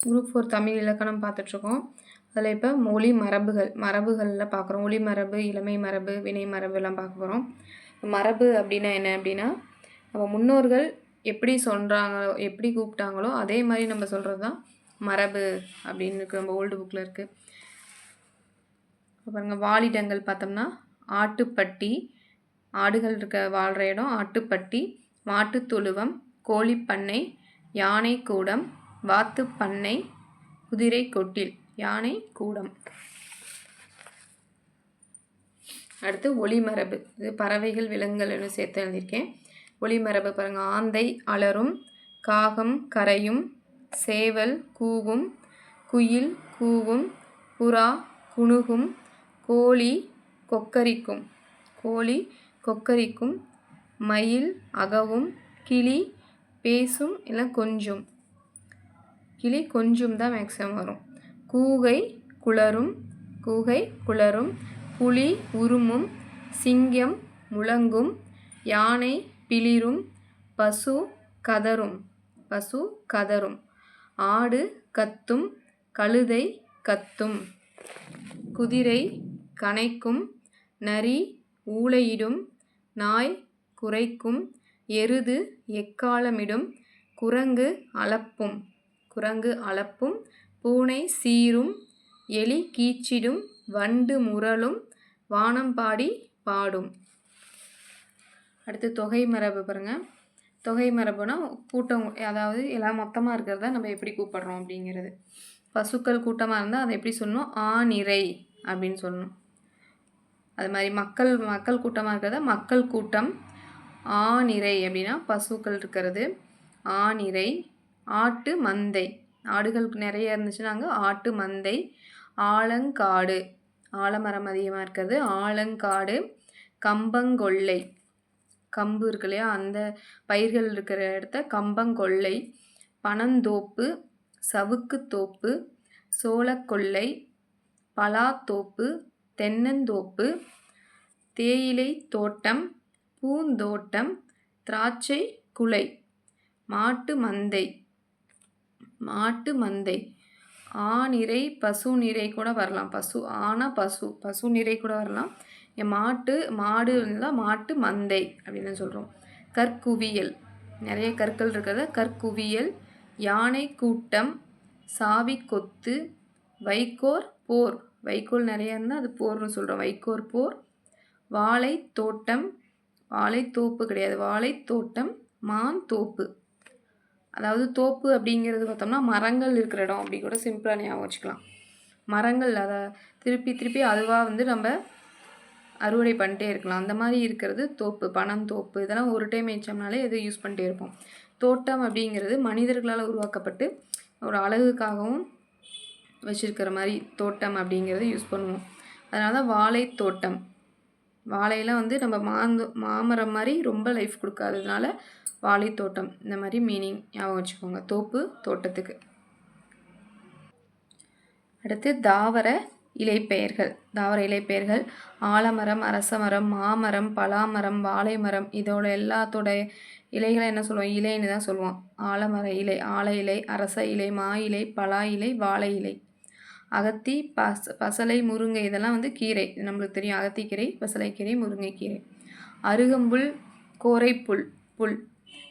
Group four Tamil இலக்கணம் பார்த்துட்ருக்கோம். அதில் இப்போ மொழி மரபுகள் மரபுகளில் பார்க்குறோம். ஒளி மரபு இளமை மரபு வினை மரபு எல்லாம் பார்க்க போகிறோம். மரபு அப்படின்னா என்ன அப்படின்னா நம்ம முன்னோர்கள் எப்படி சொல்கிறாங்களோ எப்படி கூப்பிட்டாங்களோ அதே மாதிரி நம்ம சொல்கிறது தான் மரபு அப்படின்னு இருக்கு. நம்ம ஓல்டு புக்கில் இருக்குது அப்புறங்க வாழிடங்கள் பார்த்தோம்னா ஆட்டுப்பட்டி ஆடுகள் இருக்க வாழ்கிற இடம் ஆட்டுப்பட்டி மாட்டுத் தொழுவம் கோழிப்பண்ணை யானை கூடம் வாத்துப்பண்ணை குதிரை கொட்டில் யானை கூடம். அடுத்து ஒளிமரபு. இது பறவைகள் விலங்குகள்னு சேர்த்து எழுதியிருக்கேன். ஒளிமரபு பாருங்கள் ஆந்தை அலரும் காகம் கரையும் சேவல் கூவும் குயில் கூவும் புறா குணுகும் கோழி கொக்கரிக்கும். கோழி கொக்கரிக்கும் மயில் அகவும் கிளி பேசும் இல்லை கொஞ்சம். கிளி கொஞ்சம் தான் மேக்ஸிமம் வரும். கூகை குளரும் கூகை குளரும் புலி உருமும் சிங்கம் முழங்கும் யானை பிளிரும் பசு கதரும் பசு கதரும் ஆடு கத்தும் கழுதை கத்தும் குதிரை கனைக்கும் நரி ஊளையிடும் நாய் குரைக்கும் எருது எக்காலமிடும் குரங்கு அளப்பும். குரங்கு அளப்பும் பூனை சீரும் எலி கீச்சிடும் வண்டு முரளும் வானம்பாடி பாடும். அடுத்து தொகை மரபு பாருங்கள் தொகை மரபுனா கூட்டம் அதாவது எல்லாம் மொத்தமாக இருக்கிறத நம்ம எப்படி கூப்பிடுறோம் அப்படிங்கிறது. பசுக்கள் கூட்டமாக இருந்தால் அதை எப்படி சொல்லணும்? ஆநிறை அப்படின்னு சொல்லணும். அது மாதிரி மக்கள் மக்கள் கூட்டமாக இருக்கிறத மக்கள் கூட்டம் ஆநிறை அப்படின்னா பசுக்கள் இருக்கிறது. ஆநிறை ஆட்டு மந்தை. ஆடுகள் நிறைய இருந்துச்சுன்னாங்க. ஆட்டு மந்தை ஆலங்காடு. ஆலமரம் அதிகமாக இருக்கிறது. ஆலங்காடு கம்பங்கொல்லை. கம்பு இருக்கு இல்லையா? அந்த பயிர்கள் இருக்கிற இடத்த கம்பங்கொல்லை பனந்தோப்பு சவுக்குத்தோப்பு சோளக்கொல்லை பலாத்தோப்பு தென்னந்தோப்பு தேயிலை தோட்டம் பூந்தோட்டம் திராட்சை குலை மாட்டு மந்தை. மாட்டு மந்தை. ஆநிறை பசு நிறை கூட வரலாம். பசு ஆனா பசு பசு நிறை கூட வரலாம். என் மாட்டு மாடு இருந்தால் மாட்டு மந்தை அப்படின்னு சொல்கிறோம் கற்குவியல். நிறைய கற்கள் இருக்கிறத கற்குவியல் யானை கூட்டம் சாவி கொத்து வைக்கோர் போர். வைக்கோல் நிறைய இருந்தால் அது போர்னு சொல்கிறோம் வைக்கோர் போர். வாழை தோட்டம் வாழைத்தோப்பு கிடையாது. வாழைத்தோட்டம் மான் தோப்பு. அதாவது தோப்பு அப்படிங்கிறது பார்த்தோம்னா மரங்கள் இருக்கிற இடம் அப்படி கூட சிம்பிளாக ஞாபகம் வச்சுக்கலாம். மரங்கள் அதை திருப்பி திருப்பி அதுவாக வந்து நம்ம அறுவடை பண்ணிட்டே இருக்கலாம். அந்த மாதிரி இருக்கிறது தோப்பு பணம் தோப்பு இதெல்லாம் ஒரு டைம் வச்சோம்னாலே எது யூஸ் பண்ணிட்டே இருப்போம். தோட்டம் அப்படிங்கிறது மனிதர்களால் உருவாக்கப்பட்டு ஒரு அழகுக்காகவும் வச்சுருக்கிற மாதிரி தோட்டம் அப்படிங்கிறத யூஸ் பண்ணுவோம். அதனால தான் வாழை தோட்டம். வாழையெல்லாம் வந்து நம்ம மாந்து மாமரம் மாதிரி ரொம்ப லைஃப் கொடுக்காததுனால வாழைத்தோட்டம். இந்த மாதிரி மீனிங் ஞாபகம் வச்சுக்கோங்க. தோப்பு தோட்டத்துக்கு. அடுத்து தாவர இலைப்பெயர்கள். தாவர இலைப்பெயர்கள் ஆலமரம் அரசமரம் மாமரம் பலாமரம் வாழை மரம் இதோட எல்லாத்தோட இலைகளை என்ன சொல்லுவோம்? இலைன்னு தான் சொல்லுவோம். ஆலமர இலை ஆல இலை அரச இலை மா இலை பலா இலை வாழை இலை. அகத்தி பச பசலை முருங்கை. இதெல்லாம் வந்து கீரை. நம்மளுக்கு தெரியும். அகத்திக்கீரை பசலைக்கீரை முருங்கைக்கீரை. அருகம்புல் கோரைப்புல் புல்.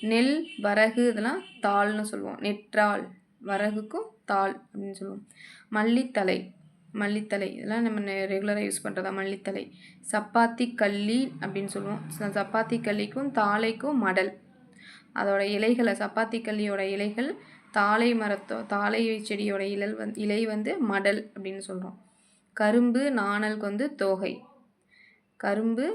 நெல் வரகு இதெல்லாம் தாள்னு சொல்லுவோம். நெற்றாள் வரகுக்கும் தாள் அப்படின்னு சொல்லுவோம். மல்லித்தலை மல்லித்தலை. இதெல்லாம் நம்ம ரெகுலராக யூஸ் பண்ணுறதா மல்லித்தலை. சப்பாத்தி கள்ளி அப்படின்னு சொல்லுவோம். சப்பாத்தி கள்ளிக்கும் தாளைக்கும் மடல். அதோட இலைகளை சப்பாத்தி கள்ளியோட இலைகள் தாளை மரத்தோ தாளை செடியோட இலல் வந் இலை வந்து மடல் அப்படின்னு சொல்கிறோம் கரும்பு நாணலுக்கு வந்து தோகை. கரும்பு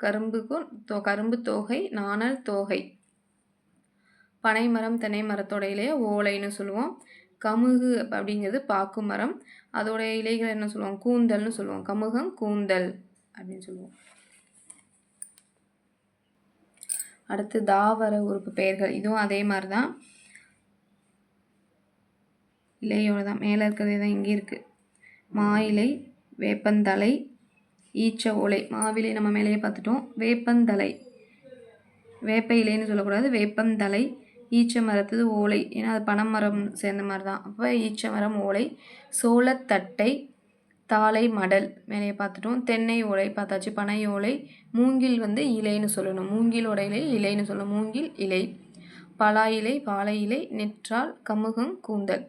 கரும்புக்கும் தோ கரும்பு தோகை நாணல் தோகை. பனை மரம் தென்னை மரத்தோட இலையை ஓலைன்னு சொல்லுவோம். கமுகு அப்படிங்கிறது பாக்கு மரம் அதோட இலைகள் என்ன சொல்லுவோம்? கூந்தல்னு சொல்லுவோம். கமுகம் கூந்தல் அப்படின்னு சொல்லுவோம். அடுத்து தாவர உறுப்பு பெயர்கள். இதுவும் அதே மாதிரி தான் இலையோட தான். மேலே இருக்கிறதே தான் இங்கே இருக்குது மா இலை வேப்பந்தலை ஈச்ச ஓலை. மாவிலை நம்ம மேலேயே பார்த்துட்டோம். வேப்பந்தலை. வேப்ப இலைன்னு சொல்லக்கூடாது. வேப்பந்தலை ஈச்ச மரத்தது ஓலை. ஏன்னா அது பனைமரம் சேர்ந்த மாதிரி தான் அப்போ ஈச்ச மரம் ஓலை சோளத்தட்டை தாளை மடல் மேலேயே பார்த்துட்டோம். தென்னை ஓலை பார்த்தாச்சு. பனை ஓலை மூங்கில் வந்து இலைன்னு சொல்லணும். மூங்கிலோட இலை இலைன்னு சொல்லணும். மூங்கில் இலை பலா இலை வாழை இலை நெற்றால் கமுகம் கூந்தல்.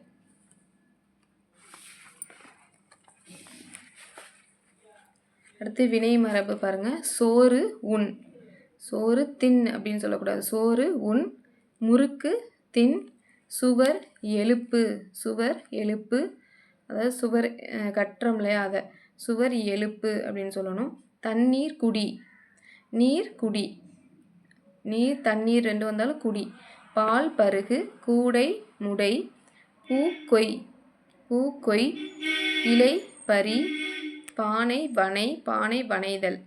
அடுத்து வினை மரபு பாருங்கள் சோறு உண். சோறு தின் அப்படின்னு சொல்லக்கூடாது. சோறு உண் முறுக்கு தின் சுவர் எழுப்பு. சுவர் எழுப்பு. அதாவது சுவர் கட்டுறோம் இல்லையா அதை. சுவர் எழுப்பு அப்படின்னு சொல்லணும். தண்ணீர் குடி. நீர் குடி. நீர் தண்ணீர் ரெண்டு வந்தாலும் குடி. பால் பருகு கூடை முடை பூ கொய் பூ கொய் இலை பரி பானை வனை பானை வனைதல்.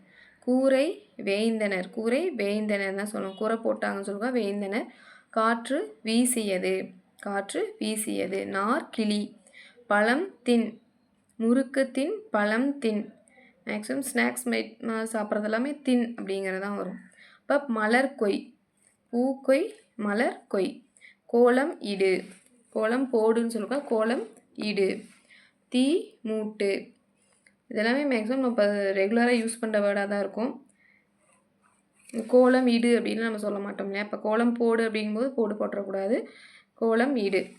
கூரை வேய்ந்தனர் கூரை வேய்ந்தனர் தான் சொல்லணும். கூரை போட்டாங்கன்னு சொல்லுவாங்க வேய்ந்தனர் காற்று வீசியது. காற்று வீசியது. நார் கிளி. பழம் தின். முறுக்கு தின் பழம் தின். மேக்ஸிமம் ஸ்நாக்ஸ் மை சாப்பிட்றது எல்லாமே தின் அப்படிங்கிறது தான் வரும். இப்போ மலர் கொய். பூக்கொய் மலர் கொய். கோலம் இடு. கோலம் போடுன்னு சொல்லுவா கோலம் இடு. தீ மூட்டு. இதெல்லாமே மேக்ஸிமம் நம்ம இப்போ ரெகுலராக யூஸ் பண்ணுற வேர்டாக தான் இருக்கும். கோலம் இடு அப்படின்னு நம்ம சொல்ல மாட்டோம் இல்லையா? இப்போ கோலம் போடு அப்படிங்கும்போது போடு போட்டுறக்கூடாது. கோலம் இடு.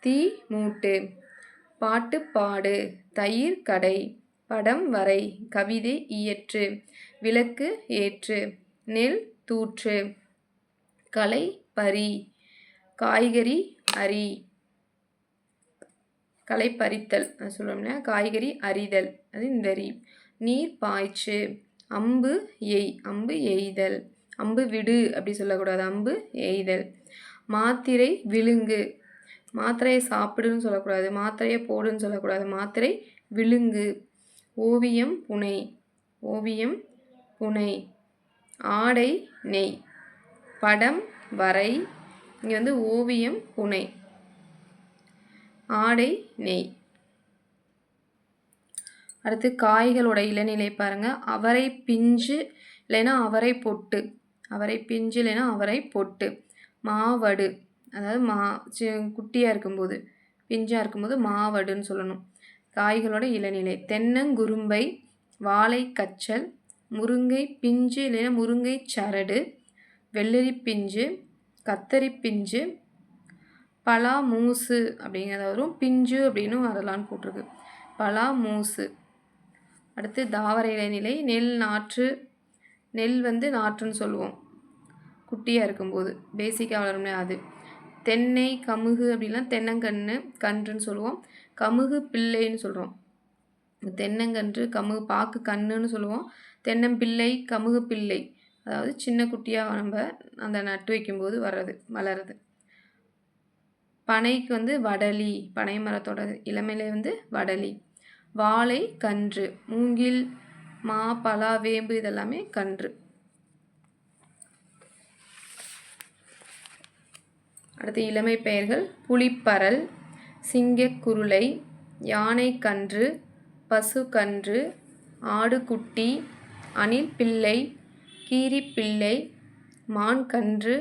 தீ மூட்டு. பாட்டு பாடு. தயிர் கடை. படம் வரை. கவிதை இயற்று. விளக்கு ஏற்று. நெல் தூற்று. கலை பறி காய்கறி அரி. களை பறித்தல் இல்லையா? காய்கறி அரிதல். அது இந்த நீர் பாய்ச்சு. அம்பு எய் அம்பு எய்தல். அம்பு விடு அப்படி சொல்லக்கூடாது. அம்பு எய்தல். மாத்திரை விழுங்கு. மாத்திரையை சாப்பிடுன்னு சொல்லக்கூடாது. மாத்திரையை போடுன்னு சொல்லக்கூடாது. மாத்திரை விழுங்கு. ஓவியம் புனை. ஓவியம் புனை. ஆடை நெய். படம் வரை. இங்கே வந்து ஓவியம் புனை. ஆடை நெய். அடுத்து காய்களோட இளநிலை பாருங்கள் அவரை பிஞ்சு இல்லைன்னா அவரை பொட்டு. அவரை பிஞ்சு இல்லைன்னா அவரை பொட்டு. மாவடு. அதாவது மா சி குட்டியாக இருக்கும்போது பிஞ்சாக இருக்கும்போது மாவடுன்னு சொல்லணும். காய்களோட இளநிலை. தென்னங்குரும்பை வாழை கச்சல் முருங்கை பிஞ்சு இல்லைன்னா முருங்கை சரடு வெள்ளரி பிஞ்சு கத்தரி பிஞ்சு பலா மூசு அப்படிங்கிறத வரும். பிஞ்சு அப்படின்னு வரலான்னு போட்டிருக்கு. பலா மூசு அடுத்து தாவர இலைநிலை நெல் நாற்று. நெல் வந்து நாற்றுன்னு சொல்லுவோம். குட்டியாக இருக்கும்போது. பேசிக்காக வளரும்னே அது. தென்னை கமுகு அப்படிலாம் தென்னங்கன்று கன்றுன்னு சொல்லுவோம். கமுகு பிள்ளைன்னு சொல்கிறோம் தென்னங்கன்று கமுகு பாக்கு கண்ணுன்னு சொல்லுவோம். தென்னம்பிள்ளை கமுகு பிள்ளை. அதாவது சின்ன குட்டியாக நம்ம அந்த நட்டு வைக்கும்போது வர்றது வளருது. பனைக்கு வந்து வடலி பனை மரத்தோட இளமையிலே வந்து வடலி. வாழை கன்று. மூங்கில் மா பலா வேம்பு இதெல்லாமே கன்று. அடுத்து இளமை பெயர்கள். புலிப்பரல் சிங்கக்குருளை யானைக்கன்று பசுக்கன்று ஆடுகுட்டி அணில் பிள்ளை கீரிப்பிள்ளை மான் கன்று.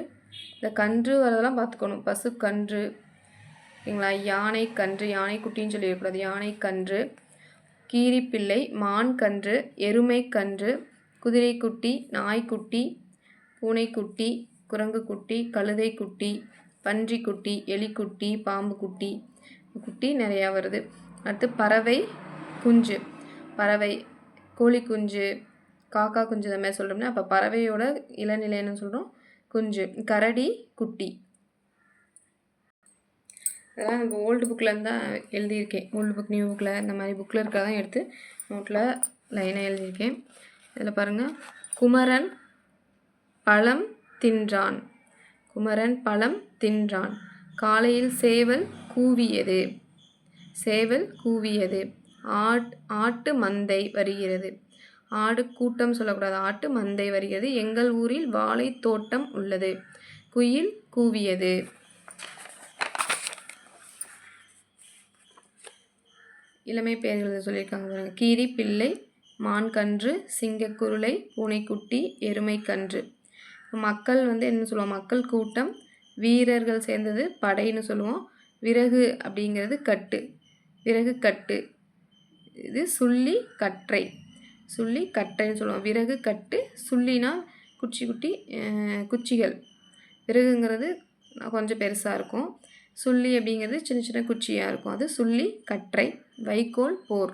இந்த கன்று வரதெல்லாம் பார்த்துக்கணும் பசுக்கன்று ஓகேங்களா? யானை கன்று யானை குட்டின்னு சொல்லிடக்கூடாது யானை கன்று. கீரிப்பிள்ளை மான் கன்று எருமை கன்று குதிரைக்குட்டி நாய்க்குட்டி பூனைக்குட்டி குரங்கு குட்டி பன்றிக்குட்டி எலிக்குட்டி பாம்பு குட்டி குட்டி நிறையா வருது. அடுத்து பறவை குஞ்சு. பறவை கோழி குஞ்சு காக்கா குஞ்சு இந்த மாதிரி சொல்கிறோம்னா அப்போ பறவையோட இளநிலைன்னு சொல்கிறோம் குஞ்சு. கரடி குட்டி. அதெல்லாம் எனக்கு ஓல்டு புக்கில் தான் எழுதியிருக்கேன். ஓல்டு புக் நியூ புக்கில் இந்த மாதிரி புக்கில் இருக்கிறதான் எடுத்து நோட்டில் லைனாக எழுதியிருக்கேன். இதில் பாருங்கள் குமரன் பழம் தின்றான். குமரன் பழம் தின்றான். காலையில் சேவல் கூவியது. சேவல் கூவியது. ஆட் ஆட்டு மந்தை வருகிறது. ஆடு கூட்டம் சொல்லக்கூடாது. ஆட்டு மந்தை வருகிறது. எங்கள் ஊரில் வாழை தோட்டம் உள்ளது. குயில் கூவியது. இளமை பெயர்கள் சொல்லியிருக்காங்க கீரி பிள்ளை மான் கன்று சிங்கக்குருளை பூனைக்குட்டி எருமை கன்று மக்கள் வந்து என்ன சொல்லுவோம் மக்கள் கூட்டம் வீரர்கள் சேர்ந்தது படைன்னு சொல்லுவோம். விறகு அப்படிங்கிறது கட்டு. விறகு கட்டு. இது சுள்ளி கற்றை. சுள்ளி கட்டைன்னு சொல்லுவோம். விறகு கட்டு சுள்ளினா குச்சி குட்டி குச்சிகள். விறகுங்கிறது கொஞ்சம் பெருசாக இருக்கும். சுள்ளி அப்படிங்கிறது சின்ன சின்ன குச்சியாக இருக்கும். அது சுள்ளி கற்றை. வைக்கோல் போர்